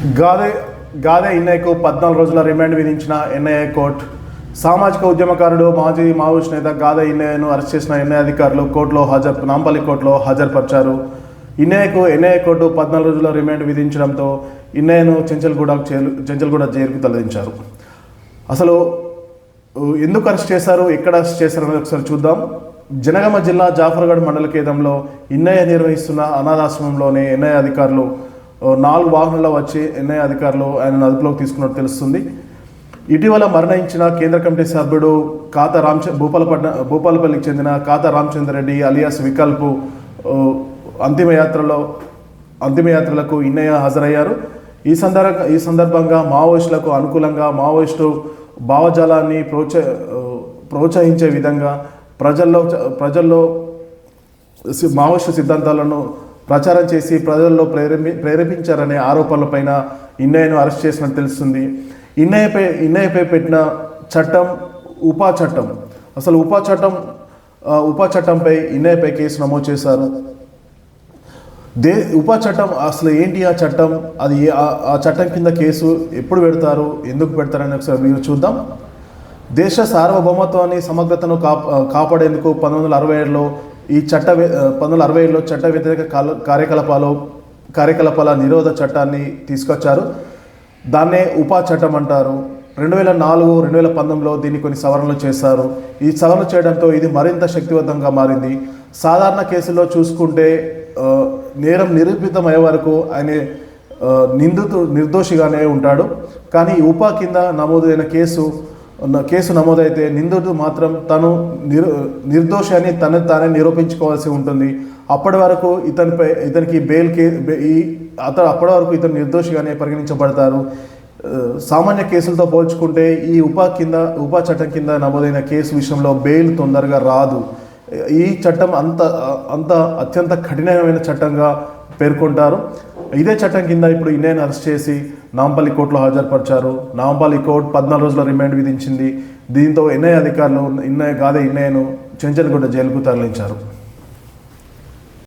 గాదే గాదే ఇన్నయ్యకు పద్నాలుగు రోజుల రిమాండ్ విధించిన ఎన్ఐఏ కోర్టు. సామాజిక ఉద్యమకారుడు మాజీ మావోయిస్ట్ నేత గాదే ఇన్నయ్యను అరెస్ట్ చేసిన ఎన్ఐ అధికారులు కోర్టులో హాజరు నాంపల్లి కోర్టులో హాజరుపరిచారు. ఇన్నయ్యకు ఎన్ఐఏ కోర్టు పద్నాలుగు రోజుల రిమాండ్ విధించడంతో ఇన్నయ్యను చెంచల్గూడ చెంచల్గూడ జైలుకు తరలించారు. అసలు ఎందుకు అరెస్ట్ చేశారు ఎక్కడ అరెస్ట్ చేశారు అనేది ఒకసారి చూద్దాం. జనగామ జిల్లా జాఫర్గఢ్ మండల కేంద్రంలో ఇన్నయ్య నిర్వహిస్తున్న అనాథాశ్రమంలోనే ఎన్ఐ అధికారులు నాలుగు వాహనాల్లో వచ్చి ఎన్ఐ అధికారులు ఆయన అదుపులోకి తీసుకున్నట్టు తెలుస్తుంది. ఇటీవల మరణించిన కేంద్ర కమిటీ సభ్యుడు కాత రామచ భూపాలపట్న భూపాలపల్లికి చెందిన కాత రామచంద్ర రెడ్డి అలియాస్ వికల్పు అంతిమయాత్రలో అంతిమయాత్రలకు ఇన్నయ్య హాజరయ్యారు. ఈ సందర్భ ఈ సందర్భంగా మావోయిస్టులకు అనుకూలంగా మావోయిస్టు భావజాలాన్ని ప్రోత్స ప్రోత్సహించే విధంగా ప్రజల్లో ప్రజల్లో మావోయిస్టు సిద్ధాంతాలను ప్రచారం చేసి ప్రజల్లో ప్రేరేపి ప్రేరేపించారనే ఆరోపణలపైన ఇన్నయ్యను అరెస్ట్ చేసినట్టు తెలుస్తుంది. ఇన్నయ్యపై ఇన్నయ్యపై పెట్టిన చట్టం ఉపా చట్టం అసలు ఉపా చట్టం ఉపా చట్టంపై ఇన్నయ్యపై కేసు నమోదు చేశారు. దే ఉపా చట్టం అసలు ఏంటి ఆ చట్టం? అది ఆ- ఆ చట్టం కింద కేసు ఎప్పుడు పెడతారు? ఎందుకు పెడతారని ఒకసారి మీరు చూద్దాం. దేశ సార్వభౌమత్వాన్ని సమగ్రతను కాపాడేందుకు పంతొమ్మిది వందల అరవై ఏడులో ఈ చట్ట పంతొమ్మిది వందల అరవై ఏడులో చట్ట వ్యతిరేక కాల- కార్యకలాపాలు కార్యకలాపాల నిరోధ చట్టాన్ని తీసుకొచ్చారు. దాన్నే ఉపా చట్టం అంటారు. రెండు వేల నాలుగు రెండు వేల పంతొమ్మిదిలో దీన్ని కొన్ని సవరణలు చేశారు. ఈ సవరణ చేయడంతో ఇది మరింత శక్తివంతంగా మారింది. సాధారణ కేసుల్లో చూసుకుంటే నేరం నిరూపితమయ్యే వరకు ఆయన నిందితు నిర్దోషిగానే ఉంటాడు. కానీ ఉపా కింద నమోదైన కేసు కేసు నమోదైతే నిందితుడు మాత్రం తను నిర్ నిర్దోషి అని తన తానే నిరూపించుకోవాల్సి ఉంటుంది. అప్పటి వరకు ఇతనిపై ఇతనికి బెయిల్ కే బె- ఈ అతను అప్పటి వరకు ఇతను నిర్దోషిగానే పరిగణించబడతారు. సామాన్య కేసులతో పోల్చుకుంటే ఈ ఉపా కింద ఉపా చట్టం కింద నమోదైన కేసు విషయంలో బెయిల్ తొందరగా రాదు. ఈ చట్టం అంత అంత అత్యంత కఠినమైన చట్టంగా పేర్కొంటారు. ఇదే చట్టం కింద ఇప్పుడు ఇండియన్ అరెస్ట్ చేసి నాంపల్లి కోర్టులో హాజరుపరిచారు. నాంపల్లి కోర్టు పద్నాలుగు రోజుల రిమాండ్ విధించింది. దీంతో ఎన్ఐ అధికారులు ఇన్నయ్య గాదే ఇన్నయ్యను చెంచల్గూడ జైలుకు తరలించారు.